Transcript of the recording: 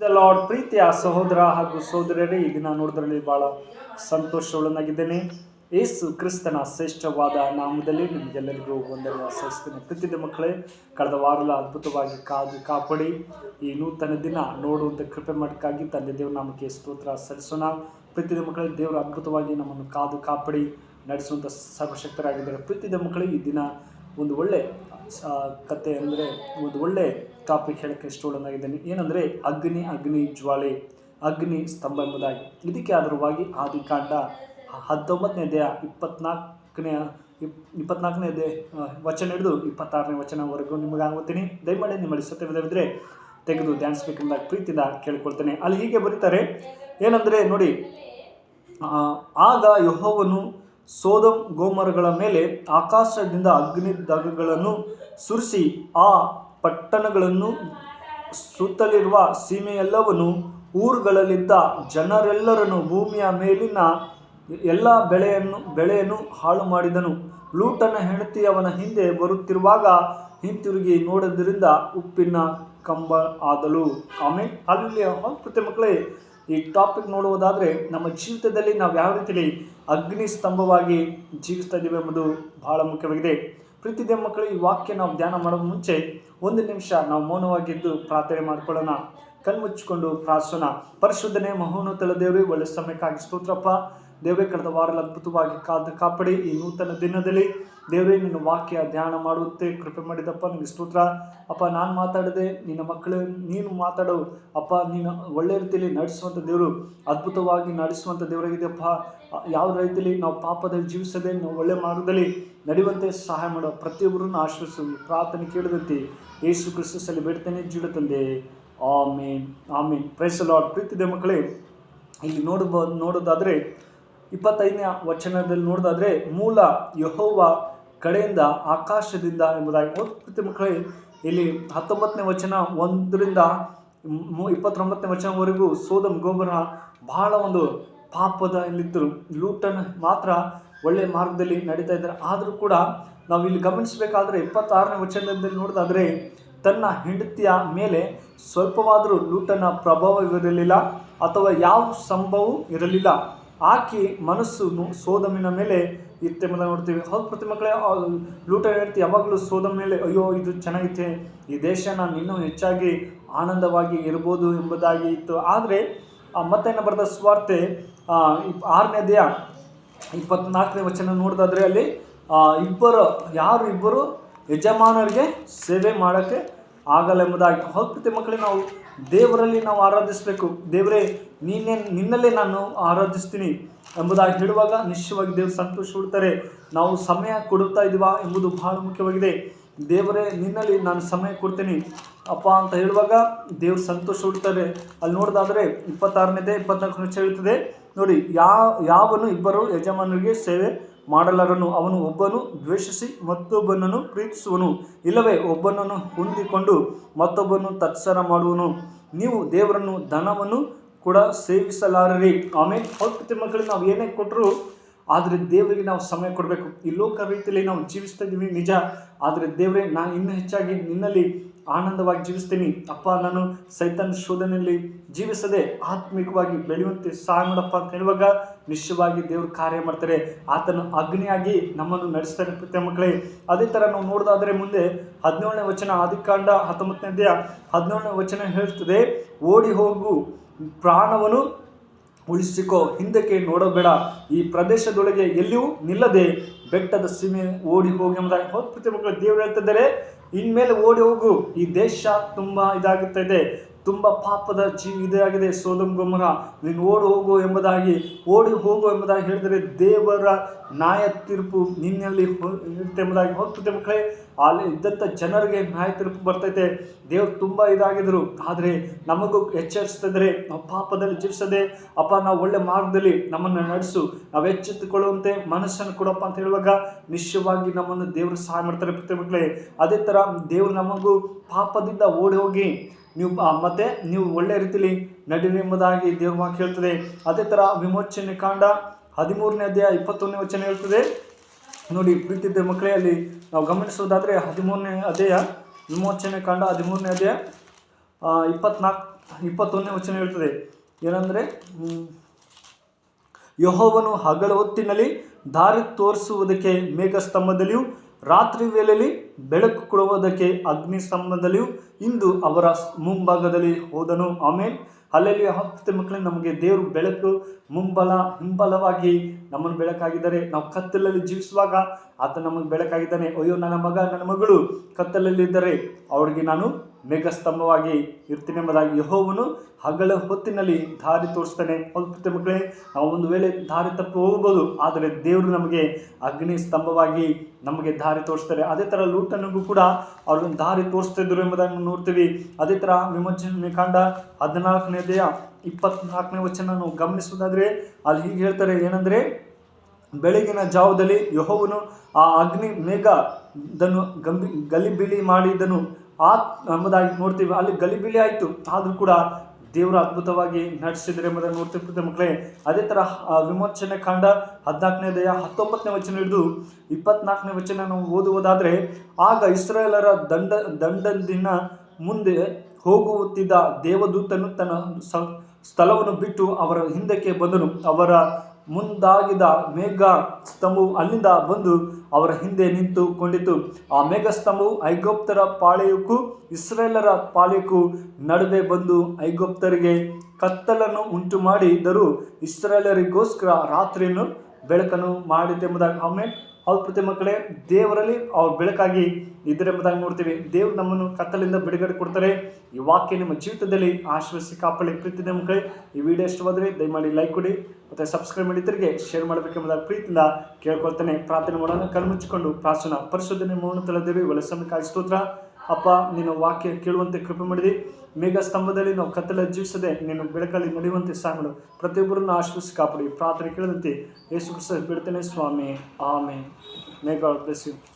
Lord ಪ್ರೀತಿಯ ಸಹೋದರ ಹಾಗೂ ಸಹೋದರರೇ ಈ ದಿನ ನೋಡಿದ್ರಲ್ಲಿ ಬಹಳ ಸಂತೋಷವುಳ್ಳನಾಗಿದ್ದೇನೆ ಏಸು ಕ್ರಿಸ್ತನ ಶ್ರೇಷ್ಠವಾದ ನಾಮದಲ್ಲಿ ನಿಮಗೆಲ್ಲರಿಗೂ ವಂದನೆ ಸಹಿಸ್ತೇನೆ ಪ್ರೀತಿದ ಮಕ್ಕಳೇ, ಕಳೆದ ವಾರಲ ಅದ್ಭುತವಾಗಿ ಕಾದು ಕಾಪಾಡಿ, ಈ ನೂತನ ದಿನ ನೋಡುವಂಥ ಕೃಪೆ ಮಾಡೋಕ್ಕಾಗಿ ತಂದೆ ದೇವ್ರ ನಾಮಕ್ಕೆ ಸ್ತೋತ್ರ ಸಲ್ಲಿಸೋಣ. ಪ್ರೀತಿದ ಮಕ್ಕಳೇ, ದೇವರು ಅದ್ಭುತವಾಗಿ ನಮ್ಮನ್ನು ಕಾದು ಕಾಪಾಡಿ ನಡೆಸುವಂಥ ಸರ್ವಶಕ್ತರಾಗಿದ್ದಾರೆ. ಪ್ರೀತಿದ ಮಕ್ಕಳೇ, ಈ ದಿನ ಒಂದು ಒಳ್ಳೆ ಕತೆ ಅಂದರೆ ಒಂದು ಒಳ್ಳೆ ಟಾಪಿಕ್ ಹೇಳಕ್ಕೆ ಇಷ್ಟೊಳ್ಳನಾಗಿದ್ದೇನೆ ಏನಂದರೆ ಅಗ್ನಿ ಅಗ್ನಿ ಜ್ವಾಲೆ, ಅಗ್ನಿ ಸ್ತಂಭ ಎಂಬುದಾಗಿ. ಇದಕ್ಕೆ ಆಧಾರವಾಗಿ ಆದಿಕಾಂಡ ಹತ್ತೊಂಬತ್ತನೇ ದೇಹ ಇಪ್ಪತ್ನಾಲ್ಕನೇ, ಇಪ್, ಇಪ್ಪತ್ನಾಲ್ಕನೇ ದೇ ವಚನ ಹಿಡಿದು ಇಪ್ಪತ್ತಾರನೇ ವಚನವರೆಗೂ ನಿಮಗೆ ಆಗುತ್ತೀನಿ. ದಯಮಾಡಿ ನಿಮ್ಮಲ್ಲಿ ಸತ್ಯವಿಲ್ಲದಿದ್ದರೆ ತೆಗೆದು ಧ್ಯಾನಿಸ್ಬೇಕೆಂಬ ಪ್ರೀತಿಯಿಂದ ಕೇಳ್ಕೊಳ್ತೇನೆ. ಅಲ್ಲಿ ಹೀಗೆ ಬರೀತಾರೆ, ಏನಂದರೆ ನೋಡಿ ಆಗ ಯೆಹೋವನು ಸೋದಮ್ ಗೋಮರಗಳ ಮೇಲೆ ಆಕಾಶದಿಂದ ಅಗ್ನಿ ದಗಗಳನ್ನು ಸುರಿಸಿ, ಆ ಪಟ್ಟಣಗಳನ್ನು ಸುತ್ತಲಿರುವ ಸೀಮೆಯೆಲ್ಲವನ್ನು ಊರುಗಳಲ್ಲಿದ್ದ ಜನರೆಲ್ಲರನ್ನು ಭೂಮಿಯ ಮೇಲಿನ ಎಲ್ಲ ಬೆಳೆಯನ್ನು ಬೆಳೆಯನ್ನು ಹಾಳು ಮಾಡಿದನು ಲೂಟನ ಹೆಂಡತಿ ಅವನ ಹಿಂದೆ ಬರುತ್ತಿರುವಾಗ ಹಿಂತಿರುಗಿ ನೋಡೋದ್ರಿಂದ ಉಪ್ಪಿನ ಕಂಬ ಆದಲು ಆಮೇಲೆ ಅಲ್ಲಿ ಪ್ರತಿ ಮಕ್ಕಳೇ, ಈ ಟಾಪಿಕ್ ನೋಡುವುದಾದರೆ ನಮ್ಮ ಜೀವಿತದಲ್ಲಿ ನಾವು ಯಾವ ರೀತಿಯಲ್ಲಿ ಅಗ್ನಿ ಸ್ತಂಭವಾಗಿ ಜೀವಿಸ್ತಾ ಇದ್ದೀವಿ ಎಂಬುದು ಬಹಳ ಮುಖ್ಯವಾಗಿದೆ. ಪ್ರೀತಿದೆ ಮಕ್ಕಳು ಈ ವಾಕ್ಯ ನಾವು ಧ್ಯಾನ ಮಾಡೋ ಮುಂಚೆ ಒಂದು ನಿಮಿಷ ನಾವು ಮೌನವಾಗಿದ್ದು ಪ್ರಾರ್ಥನೆ ಮಾಡಿಕೊಳ್ಳೋಣ. ಕಣ್ಮುಚ್ಚಿಕೊಂಡು ಪ್ರಾರ್ಥನಾ ಪರಿಶುದ್ಧನೆ ಮಹೋನ್ನತಳ ದೇವರೇ, ಒಳ್ಳೆ ಸಮಯಕ್ಕಾಗಿ ಸ್ತೋತ್ರಪ್ಪ. ದೇವರೇ ಕಳೆದ ವಾರಲ್ಲಿ ಅದ್ಭುತವಾಗಿ ಕಾದ ಕಾಪಾಡಿ ಈ ನೂತನ ದಿನದಲ್ಲಿ ದೇವರೇ ನಿನ್ನ ವಾಕ್ಯ ಧ್ಯಾನ ಮಾಡುತ್ತೆ, ಕೃಪೆ ಮಾಡಿದಪ್ಪ ನಿಮಗೆ ಸ್ತೋತ್ರ. ಅಪ್ಪ, ನಾನು ಮಾತಾಡದೆ ನಿನ್ನ ಮಕ್ಕಳು, ನೀನು ಮಾತಾಡು. ಅಪ್ಪ, ನೀನು ಒಳ್ಳೆ ರೀತಿಯಲ್ಲಿ ನಡೆಸುವಂಥ ದೇವರು, ಅದ್ಭುತವಾಗಿ ನಡೆಸುವಂಥ ದೇವರಾಗಿದೆಯಪ್ಪ ಯಾವ ರೀತಿಯಲ್ಲಿ ನಾವು ಪಾಪದಲ್ಲಿ ಜೀವಿಸದೆ, ನಾವು ಒಳ್ಳೆ ಮಾರ್ಗದಲ್ಲಿ ನಡೆಯುವಂತೆ ಸಹಾಯ ಮಾಡೋ ಪ್ರತಿಯೊಬ್ಬರನ್ನು ಆಶ್ರಯಿಸು ಪ್ರಾರ್ಥನೆ ಕೇಳಿದಂತೆ ಯೇಸು ಕ್ರಿಸ್ತಸಲ್ಲಿ ಬಿಡ್ತೇನೆ ಜೀವ ತಂದೆ. ಆಮೇನ್. ಆಮೇನ್. ಪ್ರೈಸ್ ಲಾರ್ಡ್ ಪ್ರೀತಿದೆ ಮಕ್ಕಳೇ, ಇಲ್ಲಿ ನೋಡಬಹುದು ನೋಡೋದಾದರೆ ಇಪ್ಪತ್ತೈದನೇ ವಚನದಲ್ಲಿ ನೋಡೋದಾದ್ರೆ, ಮೂಲ ಯಹೋವ ಕಡೆಯಿಂದ ಆಕಾಶದಿಂದ ಎಂಬುದಾಗಿ. ಓದ್ತಿ ಮಕ್ಕಳೇ, ಇಲ್ಲಿ ಹತ್ತೊಂಬತ್ತನೇ ವಚನ ಒಂದರಿಂದ ಇಪ್ಪತ್ತೊಂಬತ್ತನೇ ವಚನವರೆಗೂ ಸೋದಮ್ ಗೋಬರ ಬಹಳ ಒಂದು ಪಾಪದ ಇಲ್ಲಿದ್ದರು ಲೂಟನ್ ಮಾತ್ರ ಒಳ್ಳೆಯ ಮಾರ್ಗದಲ್ಲಿ ನಡೀತಾ ಇದ್ದಾರೆ. ಆದರೂ ಕೂಡ ನಾವು ಇಲ್ಲಿ ಗಮನಿಸಬೇಕಾದ್ರೆ, ಇಪ್ಪತ್ತಾರನೇ ವಚನದಲ್ಲಿ ನೋಡೋದಾದರೆ, ತನ್ನ ಹೆಂಡತಿಯ ಮೇಲೆ ಸ್ವಲ್ಪವಾದರೂ ಲೂಟನ ಪ್ರಭಾವ ಇರಲಿಲ್ಲ, ಅಥವಾ ಯಾವ ಸಂಭವವೂ ಇರಲಿಲ್ಲ. ಆಕೆ ಮನಸ್ಸು ಸೋದಮಿನ ಮೇಲೆ ಇತ್ತೆಂಬುದ ನೋಡ್ತೀವಿ. ಹೌದು ಪ್ರತಿ ಮಕ್ಕಳೇ ಲೂಟ ಹೇಳ್ತಿ ಯಾವಾಗಲೂ ಸೋದ ಮೇಲೆ ಅಯ್ಯೋ ಇದು ಚೆನ್ನಾಗಿತ್ತೆ ಈ ದೇಶ ನಾನು ಇನ್ನೂ ಹೆಚ್ಚಾಗಿ ಆನಂದವಾಗಿ ಇರ್ಬೋದು ಎಂಬುದಾಗಿ ಇತ್ತು. ಆದರೆ ಮತ್ತೇನು ಬರೆದ ಸ್ವಾರ್ತೆ ಆ, ಆರನೇ ಅಧ್ಯಾಯ ಇಪ್ಪತ್ನಾಲ್ಕನೇ ವಚನ ನೋಡಿದಾದ್ರೆ ಅಲ್ಲಿ ಇಬ್ಬರು ಯಾರು ಇಬ್ಬರು ಯಜಮಾನರಿಗೆ ಸೇವೆ ಮಾಡೋಕ್ಕೆ ಆಗಲ್ಲ ಎಂಬುದಾಗಿ. ಹೌದು ಪ್ರತಿ ಮಕ್ಕಳೇ ನಾವು ದೇವರಲ್ಲಿ ನಾವು ಆರಾಧಿಸಬೇಕು. ದೇವರೇ, ನೀನೇ, ನಿನ್ನಲ್ಲೇ ನಾನು ಆರಾಧಿಸ್ತೀನಿ ಎಂಬುದಾಗಿ ಹೇಳುವಾಗ ನಿಶ್ಚಯವಾಗಿ ದೇವರು ಸಂತೋಷ ಕೊಡ್ತಾರೆ ನಾವು ಸಮಯ ಕೊಡುತ್ತಾ ಇದ್ದೀವಾ ಎಂಬುದು ಬಹಳ ಮುಖ್ಯವಾಗಿದೆ. ದೇವರೇ, ನಿನ್ನಲ್ಲಿ ನಾನು ಸಮಯ ಕೊಡ್ತೀನಿ. ಅಪ್ಪ ಅಂತ ಹೇಳುವಾಗ ದೇವ್ರು ಸಂತೋಷ ಬಿಡ್ತಾರೆ ಅಲ್ಲಿ ನೋಡೋದಾದರೆ ಇಪ್ಪತ್ತಾರನೇದೇ ಇಪ್ಪತ್ನಾಲ್ಕು ನಿಮಿಷ ಹೇಳ್ತದೆ. ನೋಡಿ ಯಾವ ಯಾವನು ಇಬ್ಬರು ಯಜಮಾನರಿಗೆ ಸೇವೆ ಮಾಡಲಾರನು. ಅವನು ಒಬ್ಬನು ದ್ವೇಷಿಸಿ ಮತ್ತೊಬ್ಬನನ್ನು ಪ್ರೀತಿಸುವನು. ಇಲ್ಲವೇ, ಒಬ್ಬನನ್ನು ಹೊಂದಿಕೊಂಡು ಮತ್ತೊಬ್ಬನು ತತ್ಸರ ಮಾಡುವನು. ನೀವು ದೇವರನ್ನು, ಧನವನ್ನು ಕೂಡ ಸೇವಿಸಲಾರರಿ. ಆಮೇಲೆ ಹೊತ್ತು ಮಕ್ಕಳಿಗೆ ನಾವು ಏನೇ ಕೊಟ್ಟರು ಆದರೆ ದೇವರಿಗೆ ನಾವು ಸಮಯ ಕೊಡಬೇಕು. ಈ ಲೋಕ ರೀತಿಯಲ್ಲಿ ನಾವು ಜೀವಿಸ್ತಾ ಇದ್ದೀವಿ, ನಿಜ. ಆದರೆ ದೇವರೇ, ನಾನು ಇನ್ನೂ ಹೆಚ್ಚಾಗಿ ನಿನ್ನಲ್ಲಿ ಆನಂದವಾಗಿ ಜೀವಿಸ್ತೀನಿ. ಅಪ್ಪ, ನಾನು ಸೈತನ್ ಶೋಧನೆಯಲ್ಲಿ ಜೀವಿಸದೆ ಆತ್ಮಿಕವಾಗಿ ಬೆಳೆಯುವಂತೆ ಸಹಾಯ ಮಾಡಪ್ಪ ಅಂತ ಹೇಳುವಾಗ ನಿಶ್ಚಯವಾಗಿ ದೇವರು ಕಾರ್ಯ ಮಾಡ್ತಾರೆ. ಆತನು ಅಗ್ನಿಯಾಗಿ ನಮ್ಮನ್ನು ನಡೆಸ್ತಾರೆ ಪ್ರತಿ ಮಕ್ಕಳೇ. ಅದೇ ಥರ ನಾವು ನೋಡೋದಾದರೆ ಮುಂದೆ ಹದಿನೇಳನೇ ವಚನ, ಆದಿಕಾಂಡ ಹತ್ತೊಂಬತ್ತನೇ ಹದಿನೇಳನೇ ವಚನ ಹೇಳ್ತದೆ ಓಡಿ ಹೋಗು ಪ್ರಾಣವನ್ನು ಉಳಿಸಿಕೋ ಹಿಂದಕ್ಕೆ ನೋಡಬೇಡ ಈ ಪ್ರದೇಶದೊಳಗೆ ಎಲ್ಲಿಯೂ ನಿಲ್ಲದೆ ಬೆಟ್ಟದ ಸೀಮೆ ಓಡಿ ಹೋಗಿ ಎಂಬುದಾಗಿ ಹೋದ ಪ್ರತಿ ಮಕ್ಕಳು ದೇವರು ಹೇಳ್ತಿದ್ದಾರೆ. ಇನ್ಮೇಲೆ ಓಡಿ ಹೋಗು. ಈ ದೇಶ ತುಂಬ ಇದಾಗುತ್ತಾ ಇದೆ. ತುಂಬ ಪಾಪದ ಜೀವಿ ಇದಾಗಿದೆ ಸೋದಮ್ ಗೊಮರ. ನೀನು ಓಡಿ ಹೋಗು ಎಂಬುದಾಗಿ, ಓಡಿ ಹೋಗು ಎಂಬುದಾಗಿ ಹೇಳಿದರೆ ದೇವರ ನ್ಯಾಯ ತೀರ್ಪು ನಿನ್ನಲ್ಲಿ ಇರುತ್ತೆ ಎಂಬುದಾಗಿ ಹೋಗ್ತದೆ ಮಕ್ಕಳೇ. ಅಲ್ಲಿ ಇದ್ದಂಥ ಜನರಿಗೆ ನ್ಯಾಯ ತೀರ್ಪು ಬರ್ತೈತೆ. ದೇವ್ರು ತುಂಬ ಇದಾಗಿದ್ರು ಆದರೆ ನಮಗೂ ಎಚ್ಚರಿಸ್ತಿದ್ರೆ ನಾವು ಪಾಪದಲ್ಲಿ ಜೀವಿಸದೆ, ಅಪ್ಪ ನಾವು ಒಳ್ಳೆ ಮಾರ್ಗದಲ್ಲಿ ನಮ್ಮನ್ನು ನಡೆಸು. ನಾವು ಎಚ್ಚೆತ್ತುಕೊಳ್ಳುವಂತೆ ಮನಸ್ಸನ್ನು ಕೊಡಪ್ಪ ಅಂತ ಹೇಳುವಾಗ ನಿಶ್ಚಯವಾಗಿ ನಮ್ಮನ್ನು ದೇವರು ಸಹಾಯ ಮಾಡ್ತಾರೆ ಪ್ರತಿ ಮಕ್ಕಳೇ. ಅದೇ ಥರ ದೇವರು ನಮಗೂ ಪಾಪದಿಂದ ಓಡಿ ಹೋಗಿ ನೀವು ಮತ್ತೆ ನೀವು ಒಳ್ಳೆ ರೀತಿಯಲ್ಲಿ ನಡೀರಿ ಎಂಬುದಾಗಿ ದೇವ್ರ ವಾಕ್ಯ ಹೇಳ್ತದೆ. ಅದೇ ಥರ ವಿಮೋಚನೆ ಕಾಂಡ ಹದಿಮೂರನೇ ಅಧ್ಯಾಯ ಇಪ್ಪತ್ತೊಂದನೇ ವಚನ ಹೇಳ್ತದೆ. ನೋಡಿ ಪ್ರೀತಿ ಮಕ್ಕಳೇ, ಅಲ್ಲಿ ನಾವು ಗಮನಿಸೋದಾದರೆ ಹದಿಮೂರನೇ ಅಧ್ಯಾಯ, ವಿಮೋಚನೆ ಕಾಂಡ ಹದಿಮೂರನೇ ಅಧ್ಯಾಯ ಇಪ್ಪತ್ನಾಲ್ಕು ಇಪ್ಪತ್ತೊಂದನೇ ವಚನ ಹೇಳ್ತದೆ. ಏನಂದರೆ ಯಹೋವನು ಹಗಲ ಹೊತ್ತಿನಲ್ಲಿ ದಾರಿ ತೋರಿಸುವುದಕ್ಕೆ ಮೇಘಸ್ತಂಭದಲ್ಲಿಯೂ ರಾತ್ರಿ ವೇಳೆಯಲ್ಲಿ ಬೆಳಕು ಕೊಡುವುದಕ್ಕೆ ಅಗ್ನಿ ಸ್ತಂಭದಲ್ಲಿಯೂ ಇಂದು ಅವರ ಮುಂಭಾಗದಲ್ಲಿ ಹೋದನು. ಆಮೇಲೆ ಅಲ್ಲಲ್ಲಿ ಹತ್ತು ಮಕ್ಕಳೇ, ನಮಗೆ ದೇವರು ಬೆಳಕು ಮುಂಬಲ, ಹಿಂಬಲವಾಗಿ ನಮ್ಮನ್ನು ಬೆಳಕಾಗಿದ್ದಾರೆ. ನಾವು ಕತ್ತಲಲ್ಲಿ ಜೀವಿಸುವಾಗ ಆತ ನಮಗೆ ಬೆಳಕಾಗಿದ್ದಾನೆ. ಅಯ್ಯೋ, ನನ್ನ ಮಗ, ನನ್ನ ಮಗಳು ಕತ್ತಲಲ್ಲಿದ್ದರೆ. ಅವರಿಗೆ ನಾನು ಮೇಘಸ್ತಂಭವಾಗಿ ಇರ್ತೀನಿ ಎಂಬುದಾಗಿ ಯಹೋವನು ಹಗಲ ಹೊತ್ತಿನಲ್ಲಿ ದಾರಿ ತೋರಿಸ್ತಾನೆ ಹೌದು ಮಕ್ಕಳೇ, ನಾವು ಒಂದು ವೇಳೆ ದಾರಿ ತಪ್ಪು ಹೋಗ್ಬೋದು ಆದರೆ ದೇವರು ನಮಗೆ ಅಗ್ನಿ ಸ್ತಂಭವಾಗಿ ನಮಗೆ ದಾರಿ ತೋರಿಸ್ತಾರೆ ಅದೇ ಥರ ಲೂಟನಿಗೂ ಕೂಡ ಅವ್ರನ್ನ ದಾರಿ ತೋರಿಸ್ತಿದ್ರು ಎಂಬುದನ್ನು ನೋಡ್ತೀವಿ. ಅದೇ ಥರ ವಿಮೋಚನೆ ಕಾಂಡ ಹದಿನಾಲ್ಕನೇದೆಯ ಇಪ್ಪತ್ನಾಲ್ಕನೇ ವಚನ ನಾವು ಗಮನಿಸುವುದಾದರೆ ಅಲ್ಲಿ ಹೀಗೆ ಹೇಳ್ತಾರೆ, ಏನಂದರೆ ಬೆಳಗಿನ ಜಾವದಲ್ಲಿ ಯಹೋವನು ಆ ಅಗ್ನಿ ಮೇಘ ಇದನ್ನು ಗಂಬಿ ಗಲಿಬಿಲಿ ಮಾಡಿದನು ಆ ಎಂಬುದಾಗಿ ನೋಡ್ತೀವಿ. ಅಲ್ಲಿ ಗಲಿಬಿಲಿ ಆಯಿತು. ಆದರೂ ಕೂಡ ದೇವರು ಅದ್ಭುತವಾಗಿ ನಡೆಸಿದ್ರೆ ಎಂಬುದನ್ನು ನೋಡ್ತಿರ್ತದೆ ಮಕ್ಕಳೇ. ಅದೇ ಥರ ವಿಮೋಚನೆ ಕಾಂಡ ಹದಿನಾಲ್ಕನೇ ದಯ ಹತ್ತೊಂಬತ್ತನೇ ವಚನ ಹಿಡಿದು ಇಪ್ಪತ್ನಾಲ್ಕನೇ ವಚನ ನಾವು ಓದುವುದಾದರೆ ಆಗ ಇಸ್ರಾಯೇಲರ ದಂಡ ದಂಡದಿಂದ ಮುಂದೆ ಹೋಗುತ್ತಿದ್ದ ದೇವದೂತನು ತನ್ನ ಸ, ಸ್ಥಳವನ್ನು ಬಿಟ್ಟು ಅವರ ಹಿಂದಕ್ಕೆ ಬಂದನು. ಅವರ ಮುಂದಾಗಿದ ಮೇಘ ಸ್ತಂಭವು ಅಲ್ಲಿಂದ ಬಂದು ಅವರ ಹಿಂದೆ ನಿಂತುಕೊಂಡಿತು ಆ ಮೇಘ ಸ್ತಂಭವು ಐಗೋಪ್ತರ ಪಾಳೆಯಕ್ಕೂ ಇಸ್ರೇಲರ ಪಾಳೆಯಕ್ಕೂ ನಡುವೆ ಬಂದು ಐಗೋಪ್ತರಿಗೆ ಕತ್ತಲನ್ನು ಉಂಟು ಮಾಡಿದ್ದರೂ ಇಸ್ರೇಲರಿಗೋಸ್ಕರ ರಾತ್ರಿಯನ್ನು ಬೆಳಕನ್ನು ಮಾಡಿದ್ದೆಂಬುದಾಗಿ ಆಮೇಲೆ ಅವ್ರ ಪ್ರತಿ ಮಕ್ಕಳೇ, ದೇವರಲ್ಲಿ ಅವ್ರ ಬೆಳಕಾಗಿ ಇದ್ರೆ ಎಂಬುದಾಗಿ ನೋಡ್ತೀವಿ. ದೇವರು ನಮ್ಮನ್ನು ಕತ್ತಲಿಂದ ಬಿಡುಗಡೆ ಕೊಡ್ತಾರೆ. ಈ ವಾಕ್ಯ ನಿಮ್ಮ ಜೀವಿತದಲ್ಲಿ ಆಶ್ವಾಸಿ ಕಾಪಾಡಿ. ಪ್ರೀತಿದೆ ಮಕ್ಕಳೇ, ಈ ವಿಡಿಯೋ ಇಷ್ಟವಾದರೆ ದಯಮಾಡಿ ಲೈಕ್ ಕೊಡಿ. ಮತ್ತು ಸಬ್ಸ್ಕ್ರೈಬ್ ಮಾಡಿದ್ದರಿಗೆ ಶೇರ್ ಮಾಡಬೇಕೆಂಬುದ ಪ್ರೀತಿಯಿಂದ ಕೇಳ್ಕೊಳ್ತೇನೆ. ಪ್ರಾರ್ಥನೆ ಮಾಡೋಣ. ಕಣ್ಮುಚ್ಚಿಕೊಂಡು ಪ್ರಾರ್ಥನಾ ಪರಿಶೋಧನೆ ಮೌನ ತಳದೇವಿ ವಲಸನ ಸ್ತೋತ್ರ. ಅಪ್ಪ, ನಿನ್ನ ವಾಕ್ಯ ಕೇಳುವಂತೆ ಕೃಪೆ ಮಾಡಿದಿ ಮೇಘ ಸ್ತಂಭದಲ್ಲಿ ನಾವು ಕತ್ತಲ ಜೀವಿಸದೆ ನೀನು ಬೆಳಕಲ್ಲಿ ನಡೆಯುವಂತೆ ಸಾಂಗಳು ಪ್ರತಿಯೊಬ್ಬರನ್ನು ಆಶ್ವಸಿ ಕಾಪಾಡಿ. ಪ್ರಾರ್ಥನೆ ಕೇಳಿದಂತೆ ಯೇಸು ಬಿಡ್ತೇನೆ. ಸ್ವಾಮಿ. ಆಮೆ ಮೇಘ ಯು